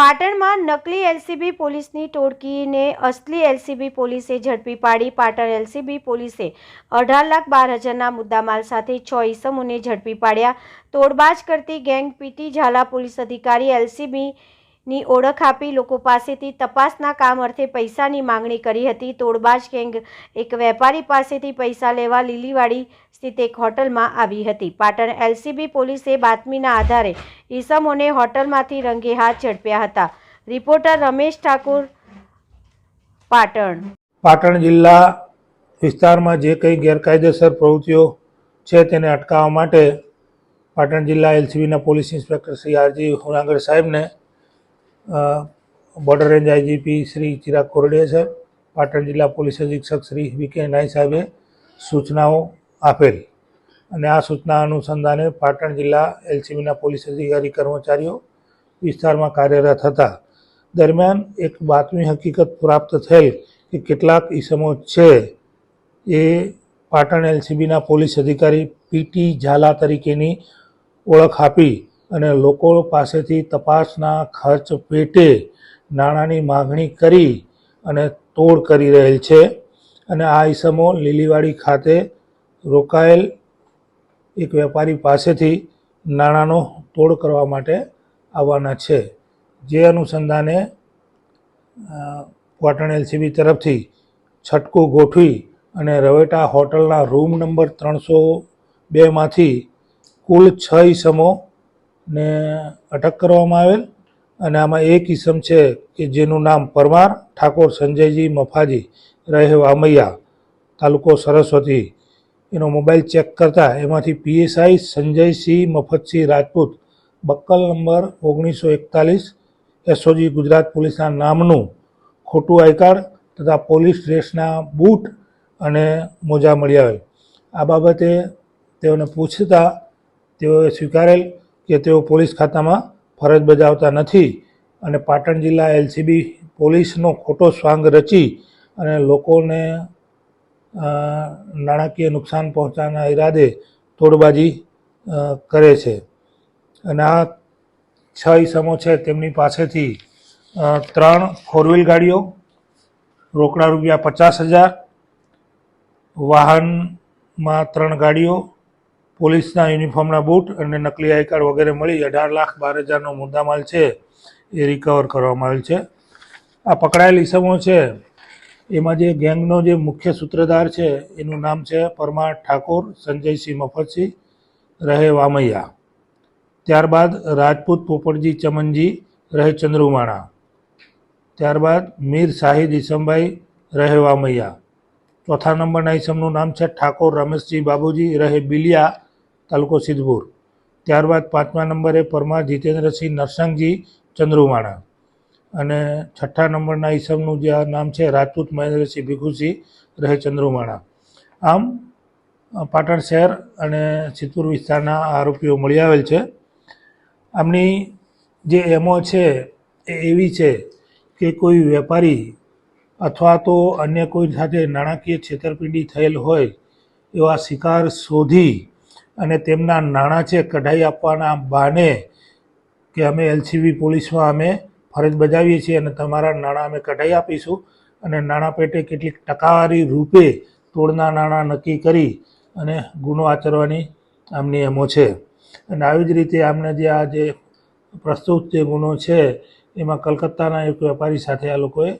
પાટણમાં નકલી એલસીબી પોલીસની ટોળકીને અસલી એલસીબી પોલીસે ઝડપી પાડી. પાટણ એલસીબી પોલીસે અઢાર લાખ બાર હજારના મુદ્દામાલ સાથે છ ઈસમોને ઝડપી પાડ્યા. તોડબાજ કરતી ગેંગ પીટી ઝાલા પોલીસ અધિકારી એલસીબીની ઓળખ આપી લોકો પાસેથી તપાસના કામ અર્થે પૈસાની માંગણી કરી હતી. તોડબાજ ગેંગ એક વેપારી પાસેથી પૈસા લેવા લીલીવાડી સ્થિત એક હોટલમાં આવી હતી. પાટણ એલસીબી પોલીસે બાતમીના આધારે ઈસમોને હોટલમાંથી રંગે હાથ ઝડપ્યા હતા. રિપોર્ટર રમેશ ઠાકુર, પાટણ. પાટણ જિલ્લા વિસ્તારમાં જે કંઈ ગેરકાયદેસર પ્રવૃત્તિઓ છે તેને અટકાવવા માટે પાટણ જિલ્લા એલસીબીના police inspector Shri R G Horangar સાહેબને border range IGP Shri Chirag Koradiya સાહેબ, પાટણ જિલ્લા પોલીસ અધિક્ષક શ્રી વી કે નાઈ સાહેબે સૂચનાઓ આપેલ. અને આ સૂચના અનુસંધાને પાટણ જિલ્લા એલસીબીના પોલીસ અધિકારી કર્મચારીઓ વિસ્તારમાં કાર્યરત હતા. દરમિયાન એક બાતમી હકીકત પ્રાપ્ત થયેલ કે કેટલાક ઈસમો છે એ પાટણ એલસીબીના પોલીસ અધિકારી પીટી ઝાલા તરીકેની ઓળખ આપી અને લોકો પાસેથી તપાસના ખર્ચ પેટે નાણાંની માગણી કરી અને તોડ કરી રહેલ છે. અને આ ઈસમો લીલીવાડી ખાતે રોકાયેલ એક વેપારી પાસેથી નાણાંનો તોડ કરવા માટે આવવાના છે. જે અનુસંધાને પાટણ એલસીબી તરફથી છટકું ગોઠવી અને રવેટા હોટલના રૂમ નંબર ત્રણસો બેમાંથી કુલ છ ઈસમોને અટક કરવામાં આવેલ અને આમાં એક ઈસમ છે કે જેનું નામ પરમાર, ઠાકોર સંજયજી મફાજી, રહે વામૈયા, તાલુકો સરસ્વતી. એનો મોબાઈલ ચેક કરતા એમાંથી PSI Sanjaysinh Mafatsinh Rajput, buckle number ઓગણીસો એકતાલીસ, એસઓજી ગુજરાત પોલીસના નામનું ખોટું આઈ કાર્ડ તથા પોલીસ ડ્રેસના બૂટ અને મોજા મળી આવેલ. આ બાબતે તેઓને પૂછતા તેઓએ સ્વીકારેલ કે તેઓ પોલીસ ખાતામાં ફરજ બજાવતા નથી અને પાટણ જિલ્લા એલસીબી પોલીસનો ખોટો સ્વાંગ રચી અને લોકોને નાણાકીય નુકસાન પહોંચાડવાના ઈરાદે તોડબાજી કરે છે. અને આ છ ઈસમો છે તેમની પાસેથી ત્રણ ફોર વ્હીલ ગાડીઓ, રોકડા રૂપિયા પચાસ હજાર, વાહનમાં ત્રણ ગાડીઓ પોલીસના યુનિફોર્મના બૂટ અને નકલી આઈ કાર્ડ વગેરે મળી અઢાર લાખ બાર હજારનો મુદ્દામાલ છે એ રિકવર કરવામાં આવેલ છે. આ પકડાયેલ ઈસમો છે. એમાં જે ગેંગનો જે મુખ્ય સૂત્રધાર છે, એનું નામ છે પરમાર ઠાકોર, સંજયસિંહ મફતસિંહ, રહે વામૈયા. ત્યારબાદ રાજપૂત પોપટજી ચમનજી, રહે ચંદ્રુમાણા. ત્યારબાદ મીર શાહિદ ઈસમભાઈ, રહે વામૈયા. ચોથા નંબરના ઈસમનું નામ છે ઠાકોર રમેશજી બાબુજી, રહે બિલિયા તાલુકો સિદ્ધપુર. ત્યારબાદ પાંચમા નંબરે પરમાર જીતેન્દ્રસિંહ નરસંગજી ચંદ્રુમાણા અને છઠ્ઠા નંબરના ઈસમનું જે આ નામ છે, રાજપૂત મહેન્દ્રસિંહ ભીખુસિંહ રહે ચંદ્રુમાણા આમ પાટણ શહેર અને સિદ્ધપુર વિસ્તારના આરોપીઓ મળી આવેલ છે. આમની જે એમો છે, એ એવી છે કે કોઈ વેપારી અથવા તો અન્ય કોઈ સાથે નાણાકીય છેતરપિંડી થયેલ હોય એવા શિકાર શોધી અને તેમના નાણાં છે કઢાઈ આપવાના બહાને કે અમે એલસીબી પોલીસમાં અમે ફરજ બજાવીએ છીએ અને તમારા નાણાં અમે કઢાઈ આપીશું અને નાણાં પેટે કેટલીક ટકાવારી રૂપે તોડના નાણાં નક્કી કરી અને ગુનો આચરવાની આમની એમો છે. અને આવી જ રીતે આમને જે આ જે પ્રસ્તુત જે ગુનો છે, એમાં કલકત્તાના એક વેપારી સાથે આ લોકોએ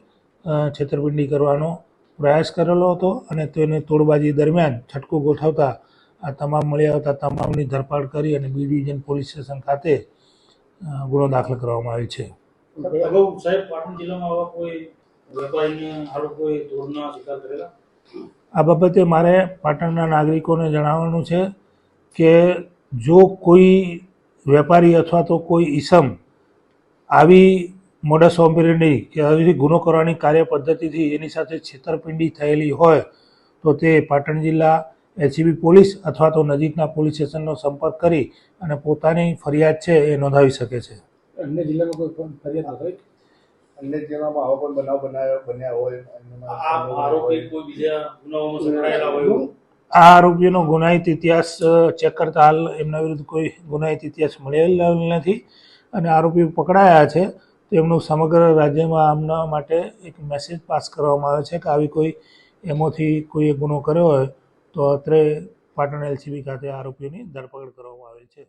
છેતરપિંડી કરવાનો પ્રયાસ કરેલો હતો અને તેને તોડબાજી દરમિયાન છટકું ગોઠવતા આ તમામ મળી આવતા તમામની ધરપકડ કરી અને બી ડિવિઝન પોલીસ સ્ટેશન ખાતે ગુનો દાખલ કરવામાં આવ્યો છે. અગાઉ સાહેબ પાટણ જિલ્લામાં આવા કોઈ વેપારીને આ લોકોએ ધોરણના શિકાર કરેલા? આ બાબતે મારે પાટણના નાગરિકોને જણાવવાનું છે કે જો કોઈ વેપારી અથવા તો કોઈ ઈસમ આવી મોડસ ઓપરેન્ડી કે આવી ગુનો કરવાની કાર્ય પદ્ધતિથી એની સાથે છેતરપિંડી થયેલી હોય તો તે પાટણ જિલ્લા એલસીબી પોલીસ અથવા તો નજીકના પોલીસ સ્ટેશનનો સંપર્ક કરી અને પોતાની ફરિયાદ છે એ નોંધાવી શકે છે. અન્ય જિલ્લામાં કોઈ પણ ફરિયાદ હોય અન્ય જિલ્લામાં આવો પણ બનાવ બનાવ્યો બન્યા હોય આરોપી કોઈ બીજા ગુનાઓમાં સંકળાયેલા હોય આ આરોપીઓનો ગુનાહિત ઇતિહાસ ચેક કરતા હાલ એમના વિરુદ્ધ કોઈ ગુનાહિત ઇતિહાસ મળેલ નથી અને આરોપીઓ પકડાયા છે. તેમનું સમગ્ર રાજ્યમાં આમના માટે એક મેસેજ પાસ કરવામાં આવે છે કે આવી કોઈ એમાંથી કોઈએ ગુનો કર્યો હોય તો અત્રે પાટણ એલસીબી ખાતે આરોપીઓની ધરપકડ કરવામાં આવે છે.